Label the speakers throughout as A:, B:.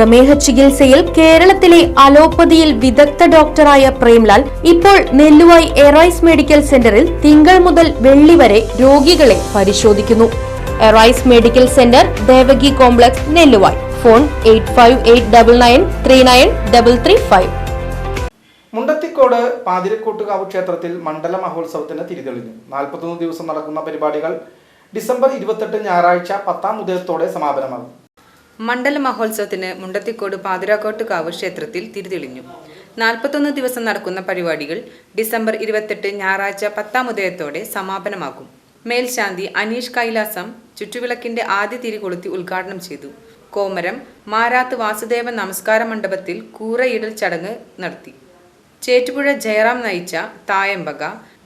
A: പ്രമേഹ ചികിത്സയിൽ കേരളത്തിലെ അലോപ്പതിയിൽ വിദഗ്ധ ഡോക്ടറായ പ്രേംലാൽ ഇപ്പോൾ നെല്ലുവായി എറൈസ് മെഡിക്കൽ സെന്ററിൽ തിങ്കൾ മുതൽ വെള്ളി വരെ രോഗികളെ പരിശോധിക്കുന്നു. Arise medical centre Devaki complex Nelluvai. Phone eight
B: Mundathikode Pathirakottukavu ക്ഷേത്രത്തിൽ മണ്ഡല മഹോത്സവത്തിന് തിരിതെളിഞ്ഞു. നാൽപ്പത്തൊന്ന് ദിവസം നടക്കുന്ന പരിപാടികൾ ഡിസംബർ ഇരുപത്തെട്ട് ഞായറാഴ്ച പത്താം ഉദയത്തോടെ സമാപനമാകും.
C: മണ്ഡല മഹോത്സവത്തിന് മുണ്ടത്തിക്കോട് പാതിരാക്കോട്ടുകാവ് ക്ഷേത്രത്തിൽ തിരിതെളിഞ്ഞു. നാൽപ്പത്തൊന്ന് ദിവസം നടക്കുന്ന പരിപാടികൾ ഡിസംബർ ഇരുപത്തെട്ട് ഞായറാഴ്ച പത്താം ഉദയത്തോടെ സമാപനമാകും. മേൽശാന്തി അനീഷ് കൈലാസം ചുറ്റുവിളക്കിന്റെ ആദ്യ തിരി കൊളുത്തി ഉദ്ഘാടനം ചെയ്തു. കോമരം മാരാത്ത് വാസുദേവ നമസ്കാര മണ്ഡപത്തിൽ കൂറയിടൽ ചടങ്ങ് നടത്തി. ചേറ്റുപുഴ ജയറാം നയിച്ച തായമ്പക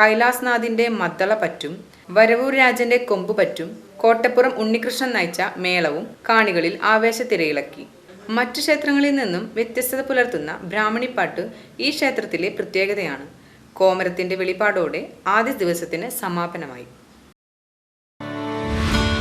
C: കൈലാസ്നാഥിന്റെ മദ്ദള പറ്റും വരവൂർ രാജന്റെ കൊമ്പ് പറ്റും കോട്ടപ്പുറം ഉണ്ണികൃഷ്ണൻ നയിച്ച മേളവും കാണികളിൽ ആവേശത്തിരയിളക്കി. മറ്റു ക്ഷേത്രങ്ങളിൽ നിന്നും വ്യത്യസ്തത പുലർത്തുന്ന ബ്രാഹ്മണിപ്പാട്ട് ഈ ക്ഷേത്രത്തിലെ പ്രത്യേകതയാണ്. കോമരത്തിന്റെ വെളിപാടോടെ ആദ്യ ദിവസത്തിന് സമാപനമായി.